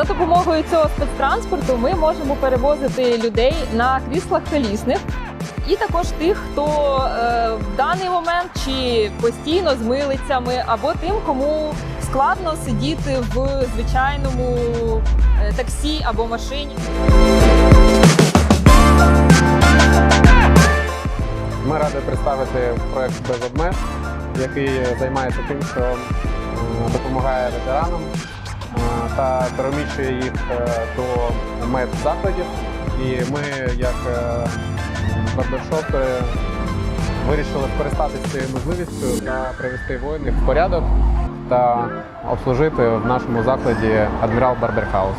За допомогою цього спецтранспорту ми можемо перевозити людей на кріслах колісних. І також тих, хто е, в даний момент чи постійно з милицями, або тим, кому складно сидіти в звичайному е, таксі або машині. Ми раді представити проект без обмеж, який займається тим, що е, допомагає ветеранам та переміщує їх е, до медзакладів. І ми, як барбершопи, е, вирішили скористатися цією можливістю та привести воїнів в порядок та обслужити в нашому закладі Адмірал Барберхаус.